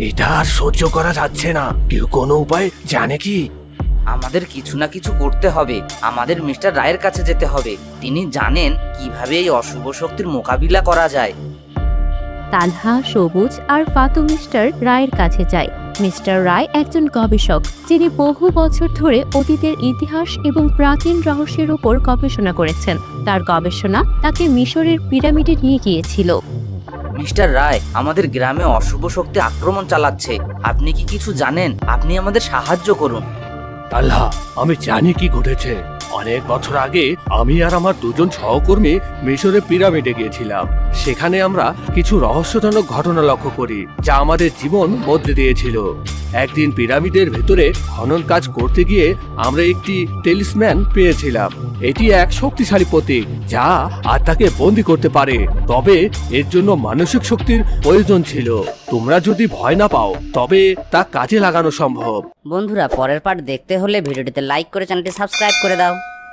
এটা আর সহ্য করা যাচ্ছে না। কেউ কোনো উপায় জানে কি? আমাদের কিছু না কিছু করতে হবে। আমাদের মিস্টার রায়ের কাছে যেতে হবে। তিনি জানেন কীভাবে এই অশুভ শক্তির মোকাবিলা করা যায়। তানহা সবুজ আর ফাতু মিস্টার রায়ের কাছে যায়। মিস্টার রায় একজন গবেষক যিনি বহু বছর ধরে অতীতের ইতিহাস এবং প্রাচীন রহস্যের উপর গবেষণা করেছেন। তার গবেষণা তাকে মিশরের পিরামিডে নিয়ে গিয়েছিল। মিস্টার রায়, আমাদের গ্রামে অশুভ শক্তি আক্রমণ চালাচ্ছে। আপনি কি কিছু জানেন? আপনি আমাদের সাহায্য করুন। আল্লাহ, আমি জানি কি ঘটেছে। অনেক বছর আগে আমি আর আমার দুজন সহকর্মী মিশরের পিরামিডে গিয়েছিলাম। সেখানে আমরা কিছু রহস্যজনক ঘটনা লক্ষ্য করি, যা আমাদের জীবন বদলে দিয়েছিল। একদিন পিরামিডের ভেতরে খনন কাজ করতে গিয়ে আমরা একটি টেলিসম্যান পেয়েছিলাম। এটি এক শক্তিশালী প্রতীক, যা আর তাকে বন্দি করতে পারে। তবে এর জন্য মানসিক শক্তির প্রয়োজন ছিল। তোমরা যদি ভয় না পাও, তবে তা কাজে লাগানো সম্ভব। বন্ধুরা, পরের পার্ট দেখতে হলে ভিডিওটিতে লাইক করে চ্যানেলটি সাবস্ক্রাইব করে দাও।